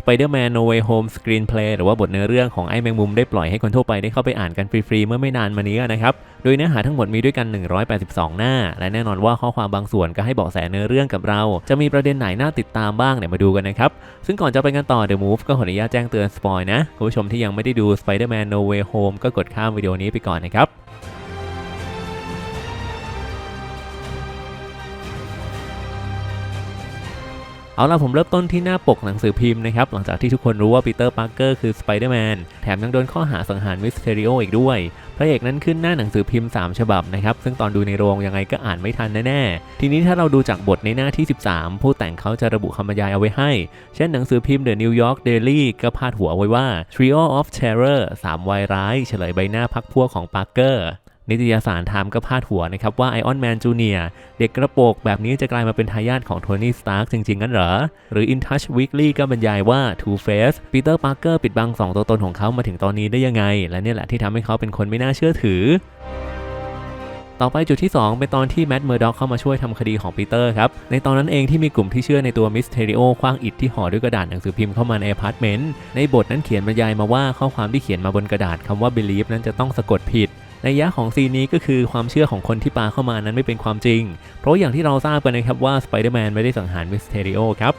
Spider-Man No Way Home Screenplay หรือว่าบทเนื้อเรื่องของไอ้แมงมุมได้ปล่อยให้คนทั่วไปได้เข้าไปอ่านกันฟรีๆ เมื่อไม่นานมานี้นะครับ โดยเนื้อหาทั้งหมดมีด้วยกัน 182 หน้า และแน่นอนว่าข้อความบางส่วนก็ให้เบาะแสเนื้อเรื่องกับเรา จะมีประเด็นไหนน่าติดตามบ้างเนี่ยมาดูกันนะครับ ซึ่งก่อนจะไปกันต่อ The Move ก็ขออนุญาตแจ้งเตือนสปอยนะคุณผู้ชมที่ยังไม่ได้ดู Spider-Man No Way Home ก็กดข้ามวิดีโอนี้ไปก่อนนะครับ เอาล่ะผมเริ่มต้นที่หน้าปกหนังสือพิมพ์นะครับ หลังจากที่ทุกคนรู้ว่าปีเตอร์ปาร์เกอร์คือสไปเดอร์แมนแถมยังโดนข้อหาสังหารมิสเทริโออีกด้วย พระเอกนั้นขึ้นหน้าหนังสือพิมพ์ 3 ฉบับนะครับ ซึ่งตอนดูในโรงยังไงก็อ่านไม่ทันแน่ๆ ทีนี้ถ้าเราดูจากบทในหน้าที่ 13 ผู้แต่งเขาจะระบุคำบรรยายเอาไว้ให้ เช่นหนังสือพิมพ์ The New York Daily ก็พาดหัวไว้ว่า Trio of Terror 3วายร้าย เฉลยใบหน้าพักพวกของปาร์เกอร์ นิตยสารไทม์ก็พาดหัวนะครับว่าไอออนแมนจูเนียเด็กกระโปรงแบบนี้จะกลายมาเป็นทายาทของโทนี่สตาร์กจริงๆงั้นเหรอ หรือ In Touch Weekly ก็บรรยายว่า Two Face ปีเตอร์ปาร์เกอร์ปิดบังสองตัวตนของเขามาถึงตอนนี้ได้ยังไง และเนี่ยแหละที่ทำให้เขาเป็นคนไม่น่าเชื่อถือต่อไปจุดที่ 2 เป็นตอนที่แมดเมอร์ด็อกเข้ามาช่วยทำคดีของปีเตอร์ครับ ในตอนนั้นเองที่มีกลุ่มที่เชื่อในตัวมิสเทริโอคว้างอิฐที่ห่อด้วยกระดาษหนังสือพิมพ์เข้ามาในอพาร์ตเมนต์ในบทนั้นเขียนบรรยายมาว่าข้อความที่เขียนมาบนกระดาษคำว่า believe นั้นจะต้องสะกดผิด ในยะของซีนนี้ก็คือความเชื่อของคนที่ปาเข้ามานั้นไม่เป็นความจริง เพราะอย่างที่เราทราบกันนะครับว่าสไปเดอร์แมนไม่ได้สังหารมิสเทริโอครับ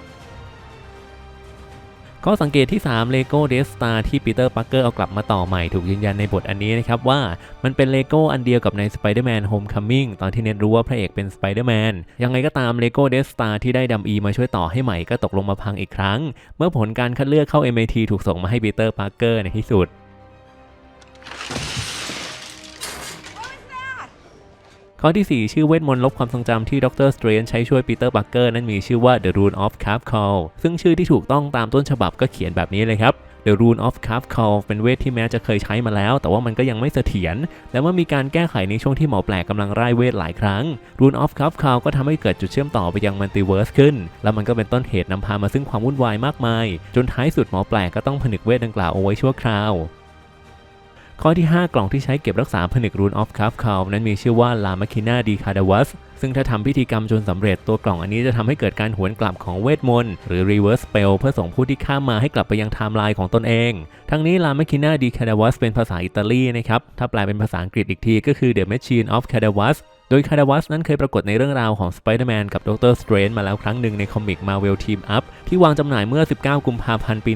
ข้อสังเกตที่ 3 Lego Death Star ที่ปีเตอร์ปักเกอร์เอากลับมาต่อใหม่ถูกยืนยันในบทอันนี้นะครับว่ามันเป็นเลโก้อันเดียวกับใน Spider-Man Homecoming ตอนที่เน็ตรู้ว่าพระเอกเป็น Spider-Man ยังไงก็ตาม Lego Death Star ที่ได้ดัมอีมาช่วยต่อให้ใหม่ก็ตกลงมาพังอีกครั้ง เมื่อผลการคัดเลือกเข้า MIT ถูกส่งมาให้ปีเตอร์ปักเกอร์ในที่สุด ข้อที่ 4 ชื่อเวทมนต์ลบความทรงจำที่ดรสเตรนใช้ช่วยปีเตอร์บักเกอร์นั้นมีชื่อว่า The Rune of c a p Call ซึ่งชื่อที่ถูกต้องตามต้นฉบับก็เขียนแบบนี้เลยครับ The Rune of c a p Call เป็นเวทที่แม้จะเคยใช้มาแล้ว แต่ว่ามันก็ยังไม่เสถียรและเมื่อมีการแก้ไขในช่วงที่หมอแปลกกำลังไร้เวทหลายครั้ง Rune of c a p Call ก็ทำให้เกิดจุดเชื่อมต่อไปยังมัลติเวิร์สขึ้น แล้วมันก็เป็นต้นเหตุนำพามาซึ่งความวุ่นวายมากมาย จนท้ายสุดหมอแปลกก็ต้องผนึกเวทดังกล่าวเอาไว้ชั่วคราว ข้อที่ 5 กล่องที่ใช้เก็บรักษาผนึกรูนออฟคาฟคานั้นมีชื่อว่าลามาคินาดีคาดาวัสซึ่งถ้าทำพิธีกรรมจนสำเร็จตัวกล่องอันนี้จะทำให้เกิดการหวนกลับของเวทมนต์หรือ reverse spell เพื่อส่งผู้ที่ข้ามมาให้กลับไปยังไทม์ไลน์ของตนเอง ทั้งนี้ลามาคินาดีคาดาวัสเป็นภาษาอิตาลีนะครับ ถ้าแปลเป็นภาษาอังกฤษอีกทีก็คือ The Machine of Cadavas โดยคาดาวัสนั้นเคยปรากฏในเรื่องราวของ Spider-Man กับ Doctor Strange มาแล้วครั้งหนึ่งในคอมิก Marvel Team Up ที่วางจำหน่ายเมื่อ 19 กุมภาพันธ์ ปี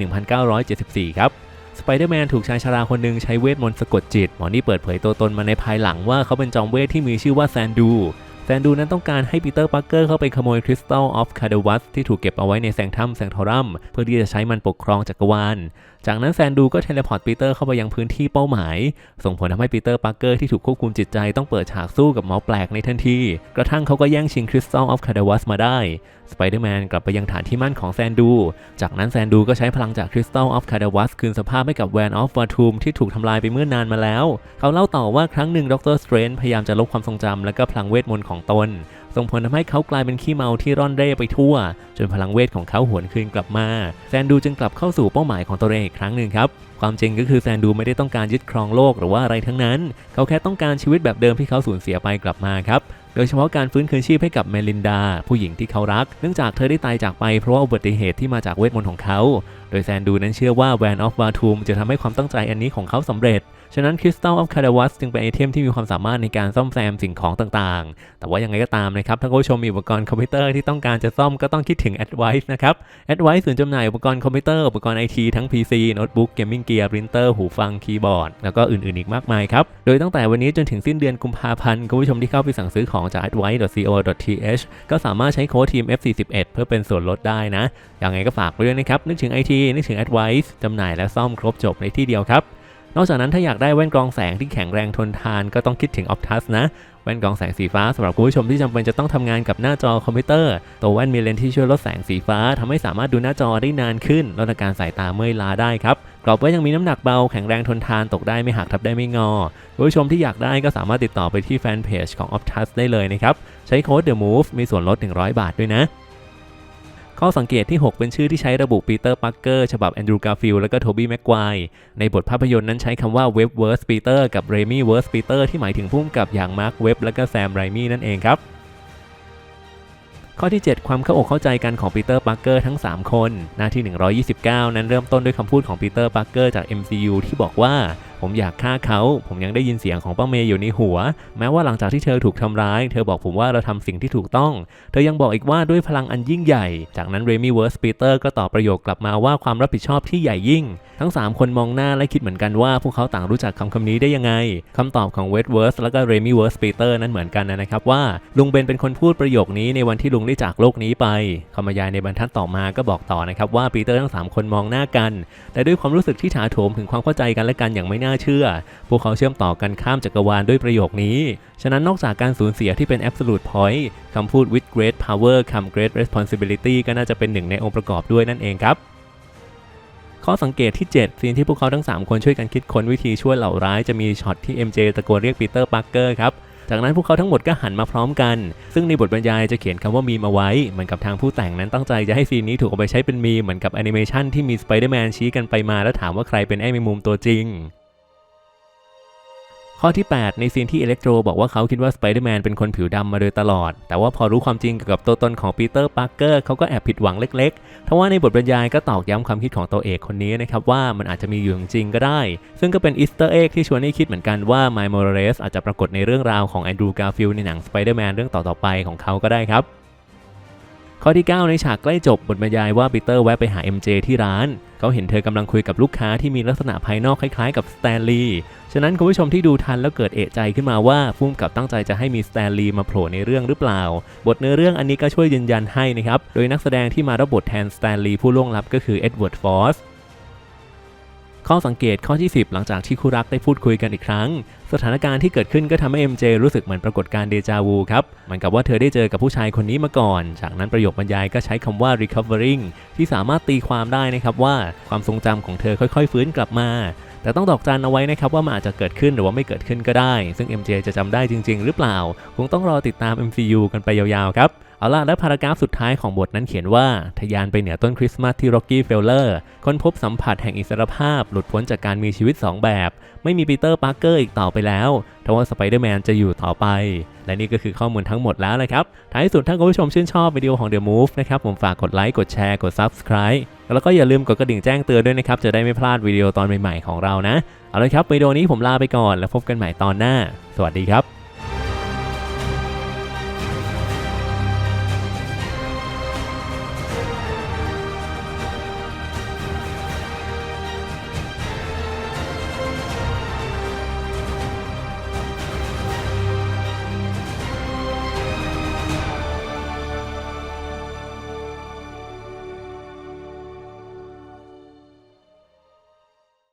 1974 ครับ สไปเดอร์แมนถูกชายชราคนหนึ่งใช้เวทมนต์สะกดจิต หมอนี่เปิดเผยตัวตนมาในภายหลังว่าเขาเป็นจอมเวทที่มีชื่อว่าแซนดูแซนดูนั้นต้องการให้ปีเตอร์ปักเกอร์เข้าไปขโมยคริสตัลออฟคาเดวัสที่ถูกเก็บเอาไว้ในแซงทัมแซงทอรัมเพื่อที่จะใช้มันปกครองจักรวาล จากนั้นแซนดูก็เทเลพอร์ตปีเตอร์เข้าไปยังพื้นที่เป้าหมาย ส่งผลทำให้ปีเตอร์ปักเกอร์ที่ถูกควบคุมจิตใจต้องเปิดฉากสู้กับหมอแปลกในทันที กระทั่งเขาก็แย่งชิงคริสตัลออฟคาเดวัสมาได้สไปเดอร์แมนกลับไปยังฐานที่มั่นของแซนดู จากนั้นแซนดูก็ใช้พลังจากคริสตัลออฟคาเดวัสคืนสภาพให้กับแวนออฟวาทูมที่ถูกทำลายไปเมื่อนานมาแล้ว เขาเล่าต่อว่าครั้งหนึ่งดรสเตรนพยายามจะลบความทรงจำและก็พลังเวทมนต์ของตน ส่งผลทำให้เขากลายเป็นขี้เมาที่ร่อนเร่ไปทั่ว จนพลังเวทของเขาหวนคืนกลับมาแซนดูจึงกลับเข้าสู่เป้าหมายของตัวเองอีกครั้งหนึ่งครับความจริงก็คือแซนดูไม่ได้ต้องการยึดครองโลกหรือว่าอะไรทั้งนั้น เขาแค่ต้องการชีวิตแบบเดิมที่เขาสูญเสียไปกลับมาครับโดยเฉพาะการฟื้นคืนชีพให้กับเมลินดา ผู้หญิงที่เขารัก เนื่องจากเธอได้ตายจากไปเพราะว่าอุบัติเหตุที่มาจากเวทมนต์ของเขา โดยแซนดูนั้นเชื่อว่าแวนออฟวาทูมจะทำให้ความตั้งใจอันนี้ของเขาสำเร็จ ฉะนั้นคริสตัลออฟคาดาวัสจึงเป็นไอเทมที่มีความสามารถในการซ่อมแซมสิ่งของต่างๆ แต่ว่ายังไงก็ตามนะครับ ถ้าผู้ชมมีอุปกรณ์คอมพิวเตอร์ที่ต้องการจะซ่อมก็ต้องคิดถึง Advice นะครับ Advice ศูนย์จำหน่ายอุปกรณ์คอมพิวเตอร์อุปกรณ์ไอทีทั้ง PC โน้ตบุ๊กเกมมิ่งเกียร์ปรินเตอร์หูฟังคีย์บอร์ดแล้วก็อื่นๆอีกมากมายครับ โดยตั้งแต่วันนี้จนถึงสิ้นเดือนกุมภาพันธ์คุณผู้ชมที่เข้าไปสั่งซื้อของจาก advice.co.th ก็สามารถใช้โค้ดทีม F41 เพื่อเป็นส่วนลดได้นะยังไงก็ฝากไว้ด้วยนะครับนึกถึง IT นึกถึง Advice จำหน่ายและซ่อมครบจบในที่เดียวครับ นอกจากนั้นถ้าอยากได้แว่นกรองแสงที่แข็งแรงทนทานก็ต้องคิดถึง Optus นะ แว่นกรองแสงสีฟ้าสำหรับคุณผู้ชมที่จำเป็นจะต้องทำงานกับหน้าจอคอมพิวเตอร์ ตัวแว่นมีเลนส์ที่ช่วยลดแสงสีฟ้าทำให้สามารถดูหน้าจอได้นานขึ้นลดอาการสายตาเมื่อยล้าได้ครับกรอบไว้ยังมีน้ำหนักเบาแข็งแรงทนทานตกได้ไม่หักทับได้ไม่งอคุณผู้ชมที่อยากได้ก็สามารถติดต่อไปที่แฟนเพจของ Optus ได้เลยนะครับใช้โค้ด The Move มีส่วนลด 100 บาทด้วยนะ ข้อสังเกตที่ 6 เป็นชื่อที่ใช้ระบุปีเตอร์ปักเกอร์ฉบับแอนดรูการ์ฟิลและก็โทบี้แม็กควในบทภาพยนตร์นั้นใช้คำว่าเว็บเวิร์สปีเตอร์กับเรมี่เวิร์สปีเตอร์ที่หมายถึงพุ่มกับอย่างมาร์คเว็บและก็แซมไรมี่นั่นเองครับข้อที่ 7 ความเข้าอกเข้าใจกันของปีเตอร์ปาร์เกอร์ทั้ง 3 คน หน้าที่ 129 นั้นเริ่มต้นด้วยคำพูดของปีเตอร์ปาร์เกอร์จาก MCU ที่บอกว่า ผมอยากฆ่าเขา ผมยังได้ยินเสียงของป้าเมย์อยู่ในหัว แม้ว่าหลังจากที่เธอถูกทำร้าย เธอบอกผมว่าเราทำสิ่งที่ถูกต้อง เธอยังบอกอีกว่าด้วยพลังอันยิ่งใหญ่ จากนั้นเรมี่เวิร์สปีเตอร์ก็ตอบประโยคกลับมาว่าความรับผิดชอบที่ใหญ่ยิ่ง ทั้ง 3 คนมองหน้าและคิดเหมือนกันว่าพวกเขาต่างรู้จักคำคำนี้ได้ยังไงคำตอบของเวดเวิร์สและก็เรมี่เวิร์สปีเตอร์นั้นเหมือนกันนะครับว่าลุงเบนเป็นคนพูดประโยคนี้ในวันที่ลุงได้จากโลกนี้ไปคำบรรยายในบรรทัดต่อมาก็บอกต่อนะครับว่าปีเตอร์ทั้ง 3 คนมองหน้ากัน แต่ด้วยความรู้สึกที่ถาโถมถึงความเข้าใจกันและกันอย่างไม่น่าเชื่อ พวกเขาเชื่อมต่อกันข้ามจักรวาลด้วยประโยคนี้ ฉะนั้นนอกจากการสูญเสียที่เป็น absolute point คำพูด with great power come great responsibility ก็น่าจะเป็นหนึ่งในองค์ประกอบด้วยนั่นเองครับข้อสังเกตที่ 7 ซีนที่พวกเขาทั้ง 3 คนช่วยกันคิดค้นวิธีช่วยเหล่าร้ายจะมีช็อตที่ MJ ตะโกนเรียกปีเตอร์ปาร์เกอร์ครับ จากนั้นพวกเขาทั้งหมดก็หันมาพร้อมกัน ซึ่งในบทบรรยายจะเขียนคำว่ามีมาไว้ เหมือนกับทางผู้แต่งนั้นตั้งใจจะให้ซีนนี้ถูกเอาไปใช้เป็นมีเหมือนกับแอนิเมชันที่มีสไปเดอร์แมนชี้กันไปมาแล้วถามว่าใครเป็นไอ้แมงมุมตัวจริง ข้อที่ 8 ในซีนที่อิเล็กโทรบอกว่าเขาคิดว่าสไปเดอร์แมนเป็นคนผิวดำมาโดยตลอด แต่ว่าพอรู้ความจริงเกี่ยวกับตัวตนของปีเตอร์ ปาร์เกอร์เขาก็แอบผิดหวังเล็กๆ ทว่าในบทบรรยายก็ตอกย้ำความคิดของตัวเอกคนนี้นะครับว่ามันอาจจะมีอยู่จริงก็ได้ ซึ่งก็เป็นอีสเตอร์เอ็กที่ชวนให้คิดเหมือนกันว่าไมล์มอร์เรสอาจจะปรากฏในเรื่องราวของแอนดรูว์การ์ฟิลในหนังสไปเดอร์แมนเรื่องต่อๆไปของเขาก็ได้ครับข้อที่ 9 ในฉากใกล้จบบทบรรยายว่าปีเตอร์แวะไปหา MJ ที่ร้าน เขาเห็นเธอกำลังคุยกับลูกค้าที่มีลักษณะภายนอกคล้ายๆกับสแตนลีย์ฉะนั้นคุณผู้ชมที่ดูทันแล้วเกิดเอะใจขึ้นมาว่าฟุ้มกับตั้งใจจะให้มีสแตนลีย์มาโผล่ในเรื่องหรือเปล่า บทเนื้อเรื่องอันนี้ก็ช่วยยืนยันให้นะครับ โดยนักแสดงที่มารับบทแทนสแตนลีย์ผู้ล่วงลับก็คือเอ็ดเวิร์ดฟอส ข้อสังเกตข้อที่ 10 หลังจากที่คู่รักได้พูดคุยกันอีกครั้ง สถานการณ์ที่เกิดขึ้นก็ทำให้ MJ รู้สึกเหมือนปรากฏการเดจาวูครับเหมือนกับว่าเธอได้เจอกับผู้ชายคนนี้มาก่อน จากนั้นประโยคบรรยายก็ใช้คำว่า recovering ที่สามารถตีความได้นะครับว่าความทรงจำของเธอค่อยๆ ฟื้นกลับมาแต่ต้องดอกจันเอาไว้นะครับว่ามันอาจจะเกิดขึ้นหรือว่าไม่เกิดขึ้นก็ได้ ซึ่ง MJ จะจำได้จริง ๆ หรือเปล่า คงต้องรอติดตาม MCU กันไปยาวๆครับ เอาล่ะ และพารากราฟสุดท้ายของบทนั้นเขียนว่าทะยานไปเหนือต้นคริสต์มาสที่ร็อกกี้เฟลเลอร์ค้นพบสัมผัสแห่งอิสรภาพ หลุดพ้นจากการมีชีวิต 2 แบบ ไม่มีปีเตอร์ปาร์เกอร์อีกต่อไปแล้วทว่าสไปเดอร์แมนจะอยู่ต่อไป และนี่ก็คือข้อมูลทั้งหมดแล้วนะครับ ท้ายสุดถ้าคุณผู้ชมชื่นชอบวิดีโอของ The Move นะครับ ผมฝากกดไลค์ กดแชร์ กด Subscribe แล้วก็อย่าลืมกดกระดิ่งแจ้งเตือนด้วยนะครับ จะได้ไม่พลาดวิดีโอตอนใหม่ๆของเรานะ เอาละครับวิดีโอนี้ผมลาไปก่อนแล้วพบกันใหม่ตอนหน้า สวัสดีครับ